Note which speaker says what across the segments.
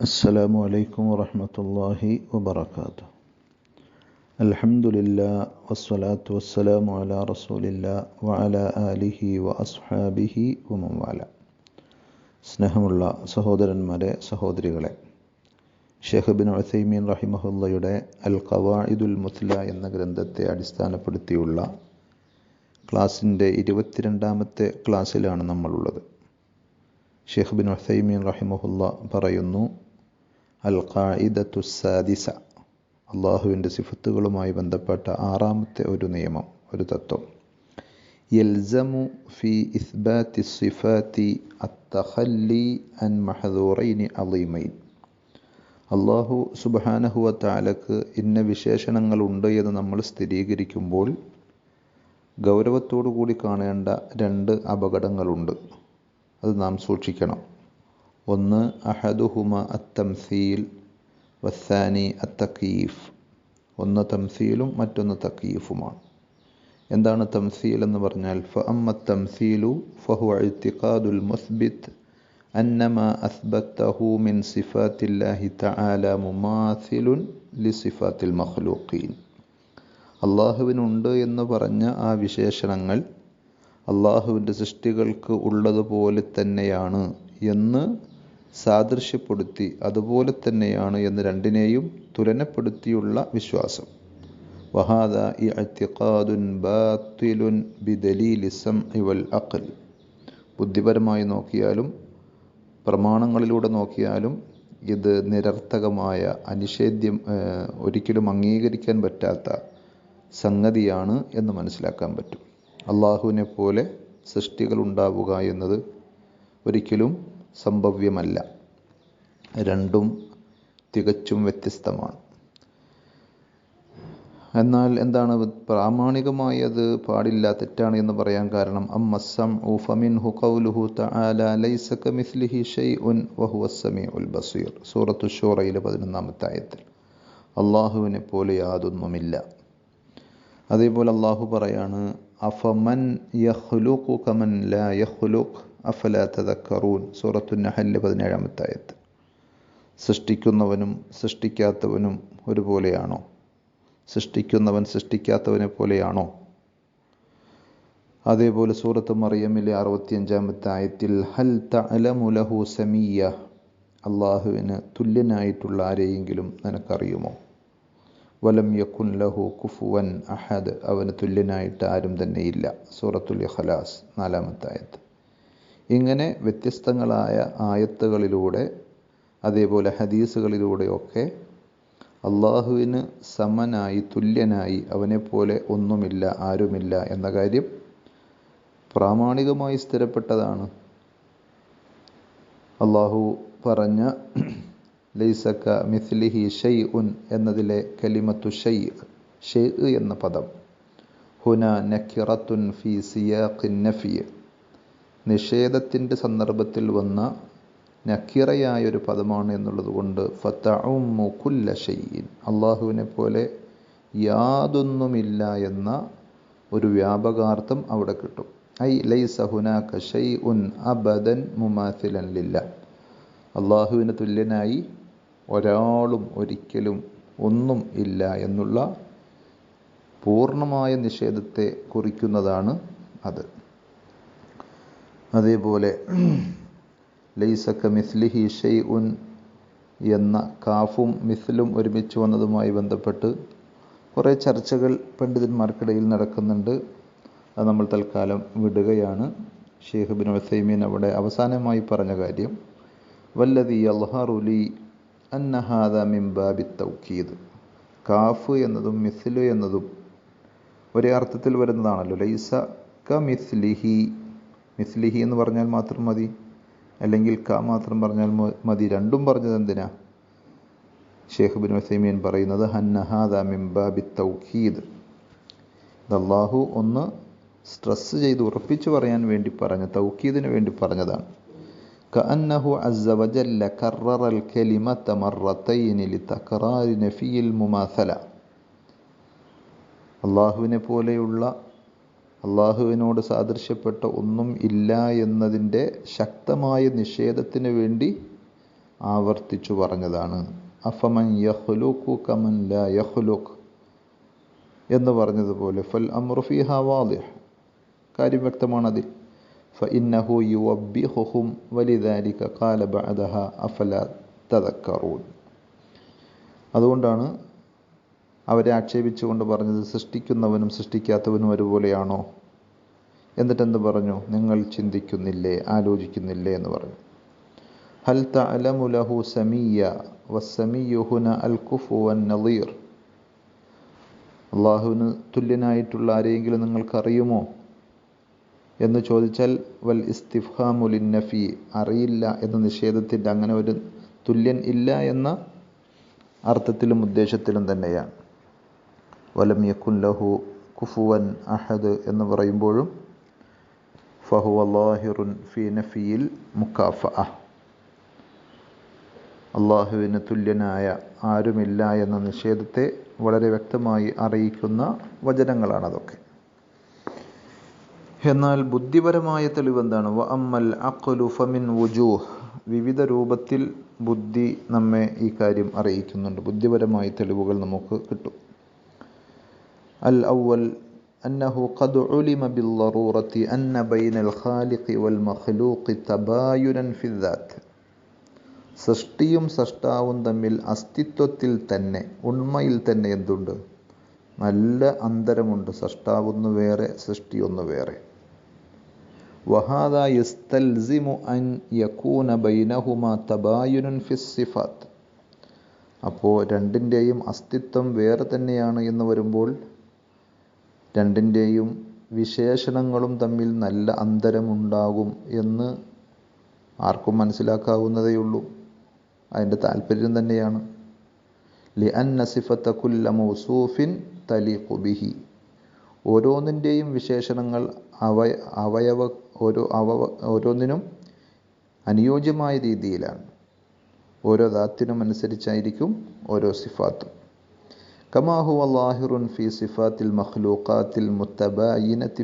Speaker 1: السلام عليكم ورحمة الله وبركاته الحمد لله والصلاة والسلام على رسول الله وعلى آله وأصحابه ومن والاه സ്നേഹമുള്ള സഹോദരന്മാരെ സഹോദരികളെ ഷെയ്ഖ് ബിൻ ഉസൈമീൻ റഹിമഹുല്ലയുടെ അൽ ഖവായിദുൽ മുസ്ല എന്ന ഗ്രന്ഥത്തെ അടിസ്ഥാനപ്പെടുത്തിയുള്ള ക്ലാസിൻ്റെ ഇരുപത്തിരണ്ടാമത്തെ ക്ലാസ്സിലാണ് നമ്മളുള്ളത് ഷെയ്ഖ് ബിൻ ഉസൈമീൻ റഹിമഹുല്ല പറയുന്നു അൽ ഖായിദത്തു സാദിസ. അള്ളാഹുവിന്റെ സിഫത്തുകളുമായി ബന്ധപ്പെട്ട ആറാമത്തെ ഒരു നിയമം ഒരു തത്വം. യൽസമു ഫി ഇസ്ബാത്തി സിഫാത്തി അത്തഖല്ലി അൻ മഹദൂറൈനി അലീമൈൻ അള്ളാഹു സുബാനഹുവ താലക്ക് ഇന്ന വിശേഷണങ്ങളുണ്ട് എന്ന് നമ്മൾ സ്ഥിരീകരിക്കുമ്പോൾ ഗൗരവത്തോടു കൂടി കാണേണ്ട രണ്ട് അപകടങ്ങളുണ്ട്. അത് നാം സൂക്ഷിക്കണം. ഒന്ന് അഹദുഹുമ അത്തംസീൽ വസാനി അത്തക്കീഫ് ഒന്ന് തംസീലും മറ്റൊന്ന് തക്കീഫുമാണ് എന്താണ് തംസീൽ എന്ന് പറഞ്ഞാൽ? ഫ അമ്മ തംസീലു ഫഹു അഴുത്തിഖാദുൽ മുസ്ബിത് അന്നമ അസ്ബത്തഹു മിൻ സിഫാത്തില്ലാഹി തആല മുമാസിലുൻ ലിസിഫാത്തിൽ മഖ്ലൂഖീൻ. അള്ളാഹുവിനുണ്ട് എന്ന് പറഞ്ഞ ആ വിശേഷണങ്ങൾ അള്ളാഹുവിന്റെ സൃഷ്ടികൾക്ക് ഉള്ളതുപോലെ തന്നെയാണ് എന്ന് സാദൃശ്യപ്പെടുത്തി അതുപോലെ തന്നെയാണ് എന്ന് രണ്ടിനെയും തുലനപ്പെടുത്തിയുള്ള വിശ്വാസം. വഹാദ അഖൽ. ബുദ്ധിപരമായി നോക്കിയാലും പ്രമാണങ്ങളിലൂടെ നോക്കിയാലും ഇത് നിരർത്ഥകമായ അനിഷേധ്യം ഒരിക്കലും അംഗീകരിക്കാൻ പറ്റാത്ത സംഗതിയാണ് എന്ന് മനസ്സിലാക്കാൻ പറ്റും. അള്ളാഹുവിനെ പോലെ സൃഷ്ടികൾ ഉണ്ടാവുക എന്നത് ഒരിക്കലും സംഭവ്യമല്ല. രണ്ടും തികച്ചും വ്യത്യസ്തമാണ്. എന്നാൽ എന്താണ് പ്രാമാണികമായി അത് പാടില്ല തെറ്റാണ് എന്ന് പറയാൻ കാരണം. അമ്മസം ഫമിൻഹു ഖൗലുഹു തആല ലൈസ കമിസ്ലിഹി ഷൈഉൻ വഹുവ സമീഉൽ ബസീർ. സൂറത്തു ഷൂറയിലെ പതിനൊന്നാമത്തെ ആയത്തിൽ. അള്ളാഹുവിനെ പോലെ യാതൊന്നുമില്ല. അതേപോലെ അള്ളാഹു പറയാണ് അഫമൻ യഹ്ലുഖു കമൻ ലാ യഹ്ലുഖ് അഫല തദക്കറൂൻ സൂറത്തു നഹല്ല് പതിനേഴാമത്തായത് സൃഷ്ടിക്കുന്നവനും സൃഷ്ടിക്കാത്തവനും ഒരുപോലെയാണോ? സൃഷ്ടിക്കുന്നവൻ സൃഷ്ടിക്കാത്തവനെ പോലെയാണോ? അതേപോലെ സൂറത്ത് മറിയമ്മിലെ അറുപത്തിയഞ്ചാമത്തെ ആയത്തിൽ ഹൽ തലമുലഹു സമീയ അള്ളാഹുവിന് തുല്യനായിട്ടുള്ള ആരെയെങ്കിലും നിനക്കറിയുമോ? വലം യക്കുൻ ലഹു കുഫുവൻ അഹദ് അവന് തുല്യനായിട്ട് ആരും തന്നെയില്ല. സൂറത്തുൽ ഖലാസ് നാലാമത്തെ ആയത്ത് ഇങ്ങനെ വ്യത്യസ്തങ്ങളായ ആയത്തുകളിലൂടെ അതേപോലെ ഹദീസുകളിലൂടെയൊക്കെ അള്ളാഹുവിന് സമനായി തുല്യനായി അവനെപ്പോലെ ഒന്നുമില്ല ആരുമില്ല എന്ന കാര്യം പ്രാമാണികമായി സ്ഥിരപ്പെട്ടതാണ്. അള്ളാഹു പറഞ്ഞ ലൈസക്ക മിസ്ലിഹി ഷെയ് ഉൻ എന്നതിലെ കലിമത്തു ഷെയ് ഷെയ് എന്ന പദം. ഹുന നഖിറത്തുൻ ഫി സിയാഖിൻ നഫിയ് നിഷേധത്തിന്റെ സന്ദർഭത്തിൽ വന്ന നക്കിറയായ ഒരു പദമാണ് എന്നുള്ളതുകൊണ്ട് ഫത്തഉമ്മു കുല്ല അള്ളാഹുവിനെ പോലെ യാതൊന്നുമില്ല എന്ന ഒരു വ്യാപകാർത്ഥം അവിടെ കിട്ടും. ഐ ലൈസ ഹുനാക കഷൈ ഉൻ അബദൻ മുമാസിലൻ ലില്ല. അള്ളാഹുവിന് തുല്യനായി ഒരാളും ഒരിക്കലും ഒന്നും ഇല്ല എന്നുള്ള പൂർണമായ നിഷേധത്തെ കുറിക്കുന്നതാണ് അത്. അതേപോലെ ലൈസക്ക മിസ്ലിഹി ഷെയ് ഉൻ എന്ന കാഫും മിസ്ലും ഒരുമിച്ച് വന്നതുമായി ബന്ധപ്പെട്ട് കുറേ ചർച്ചകൾ പണ്ഡിതന്മാർക്കിടയിൽ നടക്കുന്നുണ്ട്. അത് നമ്മൾ തൽക്കാലം വിടുകയാണ്. ഷെയ്ഖ് ബിൻ വസൈമീൻ അവിടെ അവസാനമായി പറഞ്ഞ കാര്യം വല്ലതി അൽഹറുലി അന്നഹാദ മിംബാബി തൗക്കീദ് കാഫ് എന്നതും മിസ്ലു എന്നതും ഒരേ അർത്ഥത്തിൽ വരുന്നതാണല്ലോ. ലൈസ ക മിസ്ലിഹി മിസ്ലിഹി എന്ന് പറഞ്ഞാൽ മാത്രം മതി അല്ലെങ്കിൽ ക മാത്രം പറഞ്ഞാൽ മതി രണ്ടും പറഞ്ഞത് എന്തിനാ ഷേഖ് ബിൻ വസൈമീൻ പറയുന്നത് ഹന്നഹാദ മിംബാബി തൗക്കീദ് അള്ളാഹു ഒന്ന് സ്ട്രെസ് ചെയ്ത് ഉറപ്പിച്ചു പറയാൻ വേണ്ടി പറഞ്ഞ തൗക്കീദിന് വേണ്ടി പറഞ്ഞതാണ് كأنه عز وجل كرر الكلمة مرتين لتكرار نفي المماثلة അള്ളാഹുവിനെ പോലെയുള്ള അള്ളാഹുവിനോട് സാദൃശ്യപ്പെട്ട ഒന്നും ഇല്ല എന്നതിന്റെ ശക്തമായ നിഷേധത്തിന് വേണ്ടി ആവർത്തിച്ചു പറഞ്ഞതാണ്. അഫമൻ യഹ്ലുഖു കമൻ ല യഹ്ലുഖ് എന്ന് പറഞ്ഞതുപോലെ ഫൽ അമ്രുഫി ഹവാലിഹ് കാര്യം വ്യക്തമാണ് അതിൽ ഫഇന്നഹു യുവബ്ബിഹുഹും വലിദാലിക കാല ബഅദഹ അഫല തദക്കറൂൻ. അതുകൊണ്ടാണ് അവരെ ആക്ഷേപിച്ചുകൊണ്ട് പറഞ്ഞത് സൃഷ്ടിക്കുന്നവനും സൃഷ്ടിക്കാത്തവനും ഒരുപോലെയാണോ? എന്നിട്ടെന്ത് പറഞ്ഞു? നിങ്ങൾ ചിന്തിക്കുന്നില്ലേ? ആലോചിക്കുന്നില്ലേ എന്ന് പറഞ്ഞു. ഹൽ തഅലമു ലഹു സമീയ വസമിയുഹുന അൽ കുഫു വൻ നളീർ അള്ളാഹുവിന് തുല്യനായിട്ടുള്ള ആരെയെങ്കിലും നിങ്ങൾക്കറിയുമോ? എന്ന് ചോദിച്ചാൽ വൽ ഇസ്തിഫാമുലിൻ നഫി അറിയില്ല എന്ന നിഷേധത്തിന്റെ അങ്ങനെ ഒരു തുല്യൻ ഇല്ല എന്ന അർത്ഥത്തിലും ഉദ്ദേശത്തിലും തന്നെയാണ്. വലം യക്കുൻ ലഹു കുഫുവൻ അഹദ് എന്ന് പറയുമ്പോഴും ഫഹു അള്ളാഹിറുൻ ഫി നഫിയിൽ മുക്കാഫ അള്ളാഹുവിന് തുല്യനായ ആരുമില്ല എന്ന നിഷേധത്തെ വളരെ വ്യക്തമായി അറിയിക്കുന്ന വചനങ്ങളാണതൊക്കെ. എന്നാൽ ബുദ്ധിപരമായ തെളിവ് എന്താണ്? വ അമ്മൽ അക്കലു ഫമിൻ വുജൂഹ്. വിവിധ രൂപത്തിൽ ബുദ്ധി നമ്മെ ഈ കാര്യം അറിയിക്കുന്നുണ്ട്. ബുദ്ധിപരമായ തെളിവുകൾ നമുക്ക് കിട്ടും. അൽ അവൽ أنه قد علم بالضرورة أن بين الخالق والمخلوق تباينا في الذات സൃഷ്ടിയും സൃഷ്ടാവും തമ്മിൽ അസ്തിത്വത്തിൽ തന്നെ ഉണ്മയിൽ തന്നെ എന്തുണ്ട് നല്ല അന്തരമുണ്ട് സൃഷ്ടാവൊന്ന് വേറെ സൃഷ്ടി ഒന്ന് വേറെ വഹാദ യസ്തൽസിമു അൻ യകൂന ബൈനഹുമ തബായുനുൻ ഫിസ് സിഫാത്ത് അപ്പോൾ രണ്ടിൻ്റെയും അസ്തിത്വം വേറെ തന്നെയാണ് എന്ന് വരുമ്പോൾ രണ്ടിന്റെയും വിശേഷണങ്ങളും തമ്മിൽ നല്ല അന്തരമുണ്ടാകും എന്ന് ആർക്കും മനസ്സിലാക്കാവുന്നതേയുള്ളൂ അതിന്റെ താല്പര്യം തന്നെയാണ്. ലി അൻ സിഫത്ത കുല്ല മൗസൂഫിൻ തലീഖു ബിഹി. ഓരോന്നിന്റെയും വിശേഷണങ്ങൾ അവ അവയവ ഓരോ അവ ഓരോന്നിനും അനുയോജ്യമായ രീതിയിലാണ്. ഓരോ ദാത്തിനും അനുസരിച്ചായിരിക്കും ഓരോ സിഫാത്തും. സിഫാത്തിൽ മുത്തബായിനത്തി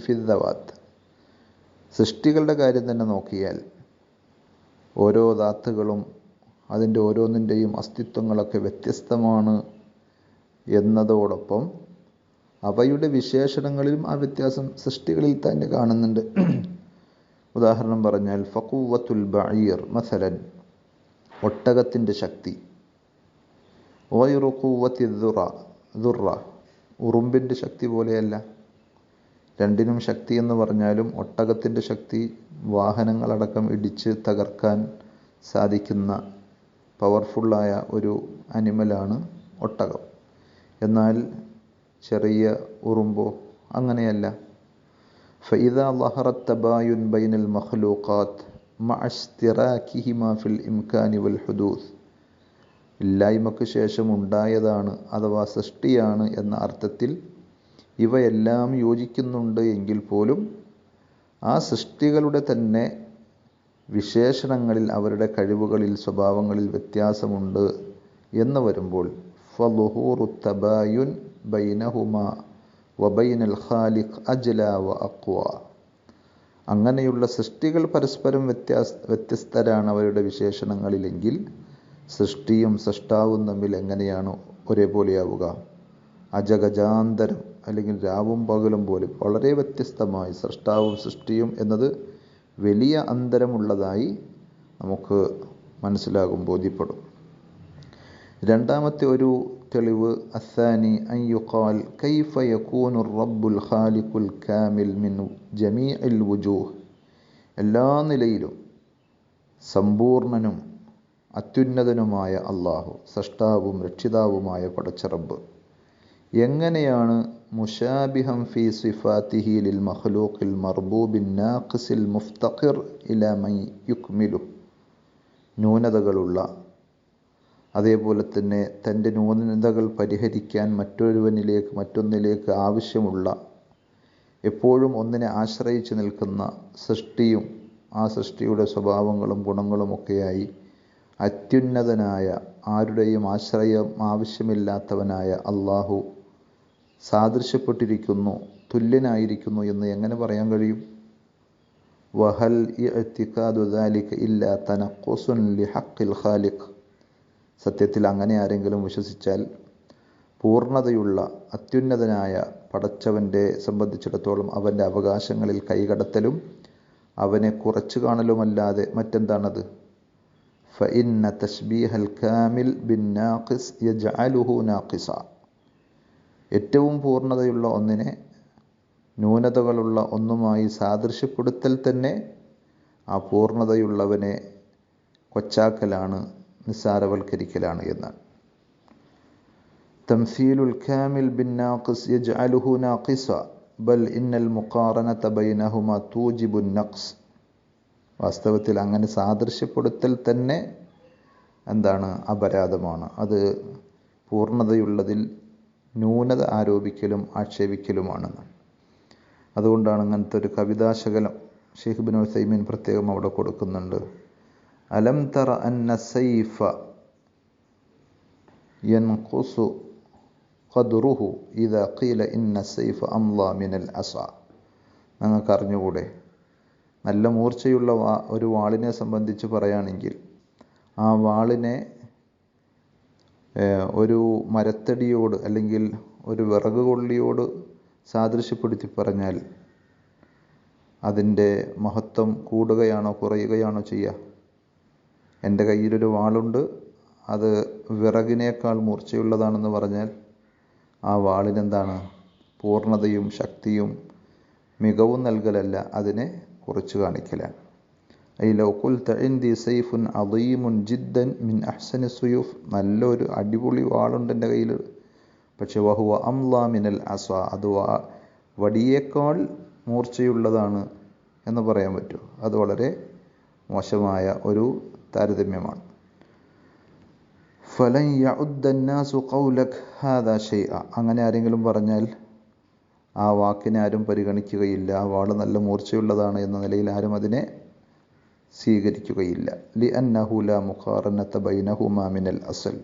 Speaker 1: സൃഷ്ടികളുടെ കാര്യം തന്നെ നോക്കിയാൽ ഓരോ ദാത്തുകളും അതിന്റെ ഓരോന്നിന്റെയും അസ്തിത്വങ്ങളൊക്കെ വ്യത്യസ്തമാണ് എന്നതോടൊപ്പം അവയുടെ വിശേഷണങ്ങളിലും ആ വ്യത്യാസം സൃഷ്ടികളിൽ തന്നെ കാണുന്നുണ്ട്. ഉദാഹരണം പറഞ്ഞാൽ ഫക്കുവത്തുൽ ബഅീർ മസലൻ ഒട്ടകത്തിന്റെ ശക്തി വൈറുക്കുവത്തിദുറ ദുറ ഉറുമ്പിന്റെ ശക്തി പോലെയല്ല. രണ്ടിനും ശക്തി എന്ന് പറഞ്ഞാലും ഒട്ടകത്തിന്റെ ശക്തി വാഹനങ്ങളടക്കം ഇടിച്ച് തകർക്കാൻ സാധിക്കുന്ന പവർഫുള്ളായ ഒരു അനിമലാണ് ഒട്ടകം. എന്നാൽ ചെറിയ ഉറുമ്പോ അങ്ങനെയല്ല. ഫൈദ ലഹറത്ത് തബായുൻ ബൈനൽ മഹ്ലൂഖാത്ത് മഅസ്തിറാക്കിഹിമ ഫിൽ ഇംകാനി വൽ ഹുദൂസ്. ഇല്ലായ്മക്ക് ശേഷം ഉണ്ടായതാണ് അഥവാ സൃഷ്ടിയാണ് എന്ന അർത്ഥത്തിൽ ഇവയെല്ലാം യോജിക്കുന്നുണ്ട് എങ്കിൽ പോലും ആ സൃഷ്ടികളുടെ തന്നെ വിശേഷണങ്ങളിൽ അവരുടെ കഴിവുകളിൽ സ്വഭാവങ്ങളിൽ വ്യത്യാസമുണ്ട് എന്ന് വരുമ്പോൾ തബായുൻ വബൈനൽ അജ്ല വ അങ്ങനെയുള്ള സൃഷ്ടികൾ പരസ്പരം വ്യത്യാസ വ്യത്യസ്തരാണ് അവരുടെ വിശേഷണങ്ങളിലെങ്കിൽ സൃഷ്ടിയും സൃഷ്ടാവും തമ്മിൽ എങ്ങനെയാണ് ഒരേപോലെയാവുക. അജഗജാന്തരം അല്ലെങ്കിൽ രാവും പകലും പോലും വളരെ വ്യത്യസ്തമായി സൃഷ്ടാവും സൃഷ്ടിയും എന്നത് വലിയ അന്തരമുള്ളതായി നമുക്ക് മനസ്സിലാകും ബോധ്യപ്പെടും. രണ്ടാമത്തെ ഒരു തെളിവ് അസാനി അയ്യുഖാൽ യുഖാൽ കൈഫ യകൂനു റബ്ബുൽ ഖാലിഖുൽ കാമിൽ മിൻ ജമീഇൽ വുജൂഹ്. എല്ലാ നിലയിലും സമ്പൂർണനും അത്യുന്നതനുമായ അള്ളാഹു സൃഷ്ടാവും രക്ഷിതാവുമായ പടച്ചറബ് എങ്ങനെയാണ് മുഷാബിഹം ഫി സിഫാത്തിഹി ലിൽ മഖ്ലൂഖിൽ മർബൂബിൻ നാഖിസിൽ മുഫ്തഖിർ ഇലാ മൻ യുക്മിലു? ന്യൂനതകളുള്ള അതേപോലെ തന്നെ തന്റെ ന്യൂനതകൾ പരിഹരിക്കാൻ മറ്റൊരുവനിലേക്ക് മറ്റൊന്നിലേക്ക് ആവശ്യമുള്ള എപ്പോഴും ഒന്നിനെ ആശ്രയിച്ച് നിൽക്കുന്ന സൃഷ്ടിയും ആ സൃഷ്ടിയുടെ സ്വഭാവങ്ങളും ഗുണങ്ങളുമൊക്കെയായി അത്യുന്നതനായ ആരുടെയും ആശ്രയം ആവശ്യമില്ലാത്തവനായ അള്ളാഹു സാദൃശ്യപ്പെട്ടിരിക്കുന്നു തുല്യനായിരിക്കുന്നു എന്ന് എങ്ങനെ പറയാൻ കഴിയും? വഹൽ ഇല്ലാത്ത തനഖുസുൻ സത്യത്തിൽ അങ്ങനെ ആരെങ്കിലും വിശ്വസിച്ചാൽ പൂർണതയുള്ള അത്യുന്നതനായ പടച്ചവന്റെ സംബന്ധിച്ചിടത്തോളം അവന്റെ അവകാശങ്ങളിൽ കൈകടത്തലും അവനെ കുറച്ചു കാണലുമല്ലാതെ മറ്റെന്താണത്? ഫഇന്ന തഷ്ബീഹൽ കാമിൽ ബിൻ നാഖിസ് യജ്അലുഹു നാഖിസ ഏറ്റവും പൂർണ്ണതയുള്ള ഒന്നിനെ ന്യൂനതകളുള്ള ഒന്നുമായി സാദൃശ്യപ്പെടുത്തൽ തന്നെ ആ പൂർണ്ണതയുള്ളവനെ കൊച്ചാക്കലാണ് നിസ്സാരവൽക്കരിക്കലാണ് എന്നാണ് تمثيل الكامل بالناقص يجعله ناقصا بل إن المقارنة بينهما توجب النقص വാസ്തവത്തിൽ അങ്ങനെ സാദൃശ്യപ്പെടുത്തൽ തന്നെ എന്താണ് അപരാധമാണ്. അത് പൂർണതയുള്ളതിൽ ന്യൂനത ആരോപിക്കലും ആക്ഷേപിക്കലുമാണെന്ന് അതുകൊണ്ടാണ് അങ്ങനത്തെ ഒരു കവിതാശകലം ഷെയ്ഖ് ബിൻ സൈമീൻ പ്രത്യേകം അവിടെ കൊടുക്കുന്നുണ്ട്. അലം തറ അന്ന സൈഫ യൻഖുസു ഖദ്റുഹു ഇദാ ഖീല ഇന്ന സൈഫ അംല മിനൽ അസ. നിങ്ങൾക്ക് അറിഞ്ഞുകൂടെ നല്ല മൂർച്ചയുള്ള ഒരു വാളിനെ സംബന്ധിച്ച് പറയുകയാണെങ്കിൽ ആ വാളിനെ ഒരു മരത്തടിയോട് അല്ലെങ്കിൽ ഒരു വിറക് കൊള്ളിയോട് സാദൃശ്യപ്പെടുത്തി പറഞ്ഞാൽ അതിന്റെ മഹത്വം കൂടുകയാണോ കുറയുകയാണോ ചെയ്യുക? എന്റെ കയ്യിലൊരു വാളുണ്ട് അത് വിറകിനേക്കാൾ മൂർച്ചയുള്ളതാണെന്ന് പറഞ്ഞാൽ ആ വാളിനെന്താണ്? പൂർണതയും ശക്തിയും മികവും നൽകലല്ല അതിനെ കുറച്ച് കാണിക്കലാണ്. ഐ അദീമുൻ ജിദ്ദൻ മിൻ അഹ്സനി സുയൂഫ്. നല്ലൊരു അടിപൊളി വാളുണ്ട് എന്റെ കയ്യിൽ പക്ഷെ വഹുവ അംലാ മിനൽ അസ അത് വടിയേക്കാൾ മൂർച്ചയുള്ളതാണ് എന്ന് പറയാൻ പറ്റുമോ അത് വളരെ മോശമായ ഒരു താരതമ്യമാണ്. ഫലൻ യഉദ്ദന്നാസു ഖൗലക് ഹാദാ ഷൈഅ. അങ്ങനെ ആരെങ്കിലും പറഞ്ഞാൽ ആ വാക്കിനെ ആരും പരിഗണിക്കുകയില്ല. ആ വാൾ നല്ല മൂർച്ചയുള്ളതാണ് എന്ന നിലയിൽ ആരും അതിനെ സ്വീകരിക്കുകയില്ല. ലി അന്നഹുല മുഖാറന്നത്ത ബൈനഹുമാ മിനൽ അസൽ.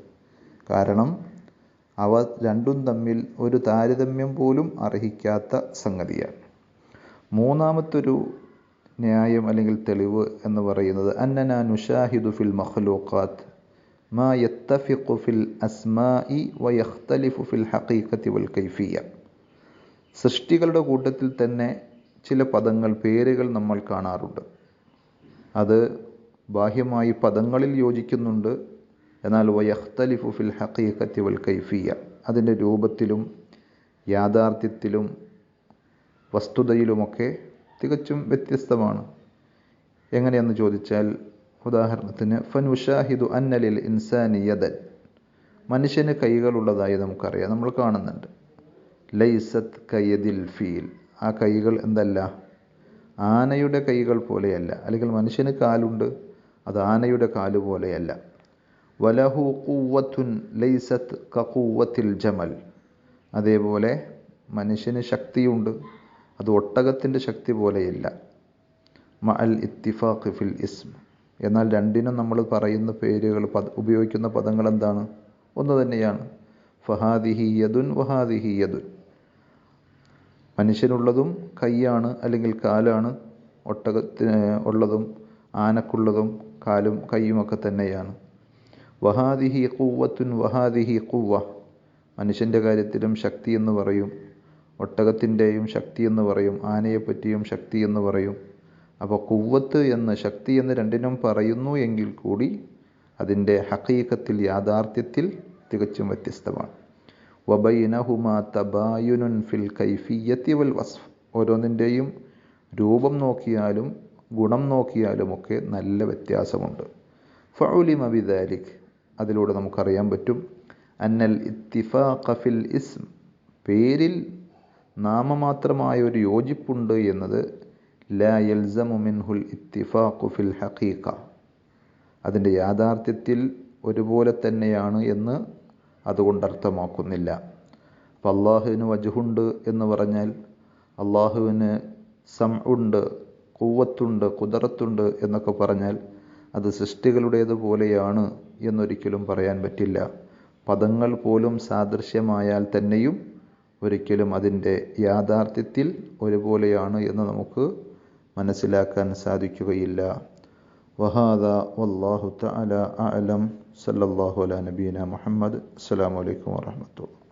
Speaker 1: കാരണം അവ രണ്ടും തമ്മിൽ ഒരു താരതമ്യം പോലും അർഹിക്കാത്ത സംഗതിയാണ്. മൂന്നാമത്തൊരു ന്യായം അല്ലെങ്കിൽ തെളിവ് എന്ന് പറയുന്നത് അന്നന നുഷാഹിദു ഫിൽ മഹ്ലൂഖാത്ത് മാ യത്തഫിഖു ഫിൽ അസ്മാഇ വയഖ്തലിഫു ഫിൽ ഹഖീഖത്തി വൽ കൈഫിയ. സൃഷ്ടികളുടെ കൂട്ടത്തിൽ തന്നെ ചില പദങ്ങൾ പേരുകൾ നമ്മൾ കാണാറുണ്ട്. അത് ബാഹ്യമായി പദങ്ങളിൽ യോജിക്കുന്നുണ്ട്. എന്നാൽ വയഖ്തലിഫു ഫിൽ ഹഖീഖത്തി വൽ കൈഫിയ അതിന്റെ രൂപത്തിലും യാഥാർത്ഥ്യത്തിലും വസ്തുതയിലുമൊക്കെ തികച്ചും വ്യത്യസ്തമാണ്. എങ്ങനെയെന്ന് ചോദിച്ചാൽ ഉദാഹരണത്തിന് ഫനുഷാഹിദു അന്നലിൽ ഇൻസാനി യദൻ. മനുഷ്യന് കൈകളുള്ളതായി നമുക്കറിയാം നമ്മൾ കാണുന്നുണ്ട്. ലൈസത്ത് കയ്യതിൽ ഫീൽ. ആ കൈകൾ എന്തല്ല? ആനയുടെ കൈകൾ പോലെയല്ല. അല്ലെങ്കിൽ മനുഷ്യന് കാലുണ്ട് അത് ആനയുടെ കാലു പോലെയല്ല. വലഹു കൂവത്തുൻ ലൈസത്ത് കക്കൂവത്തിൽ ജമൽ. അതേപോലെ മനുഷ്യന് ശക്തിയുണ്ട് അത് ഒട്ടകത്തിന്റെ ശക്തി പോലെയല്ല. മ അൽ ഇത്തിഫാഖ് ഫിൽ ഇസ്ം. എന്നാൽ രണ്ടിനും നമ്മൾ പറയുന്ന പേരുകൾ പദ ഉപയോഗിക്കുന്ന പദങ്ങൾ എന്താണ്? ഒന്ന് തന്നെയാണ്. ഫഹാദിഹി യദുൻ വഹാദിഹി യദുൻ. മനുഷ്യനുള്ളതും കൈയാണ് അല്ലെങ്കിൽ കാലാണ് ഒട്ടകത്തിന് ഉള്ളതും ആനക്കുള്ളതും കാലും കൈയുമൊക്കെ തന്നെയാണ്. വഹാദിഹി കൂവത്തുൻ വഹാദിഹി കൂവ മനുഷ്യന്റെ കാര്യത്തിലും ശക്തി എന്ന് പറയും. ഒട്ടകത്തിന്റെയും ശക്തി എന്ന് പറയും. ആനയെപ്പറ്റിയും ശക്തി എന്ന് പറയും. അപ്പോൾ കുവ്വത്ത് എന്ന് ശക്തി എന്ന് രണ്ടിനും പറയുന്നു എങ്കിൽ കൂടി അതിന്റെ ഹക്കീക്കത്തിൽ യാഥാർത്ഥ്യത്തിൽ തികച്ചും വ്യത്യസ്തമാണ്. ഫിൽ വൽ വസ്ഫ്. ഓരോന്നിന്റെയും രൂപം നോക്കിയാലും ഗുണം നോക്കിയാലുമൊക്കെ നല്ല വ്യത്യാസമുണ്ട്. ഫൗലിമ ബിദാലിക്. അതിലൂടെ നമുക്കറിയാൻ പറ്റും അന്നൽ ഇത്തിഫാഖ ഫിൽ ഇസ്ം. പേരിൽ നാമമാത്രമായ ഒരു യോജിപ്പുണ്ട് എന്നത് ലാ മിൻഹുൽ ഇത്തിഫാഖു ഫിൽ ഹഖീഖ. അതിന്റെ യാഥാർത്ഥ്യത്തിൽ ഒരുപോലെ തന്നെയാണ് എന്ന് അതുകൊണ്ട് അർത്ഥമാക്കുന്നില്ല അപ്പം അള്ളാഹുവിന് വജുഹുണ്ട് എന്ന് പറഞ്ഞാൽ അള്ളാഹുവിന് സം ഉണ്ട് കൂവത്തുണ്ട് കുതിരത്തുണ്ട് എന്നൊക്കെ പറഞ്ഞാൽ അത് സൃഷ്ടികളുടേതുപോലെയാണ് എന്നൊരിക്കലും പറയാൻ പറ്റില്ല. പദങ്ങൾ പോലും സാദൃശ്യമായാൽ തന്നെയും ഒരിക്കലും അതിന്റെ യാഥാർത്ഥ്യത്തിൽ ഒരുപോലെയാണ് എന്ന് നമുക്ക് മനസ്സിലാക്കാൻ സാധിക്കുകയില്ല. വഹാദ വല്ലാഹു തആല അഅലം. സല്ലല്ലാഹു അലാ നബീന മുഹമ്മദ്. അസ്സലാമു അലൈക്കും വറഹ്മത്തുള്ളാഹി.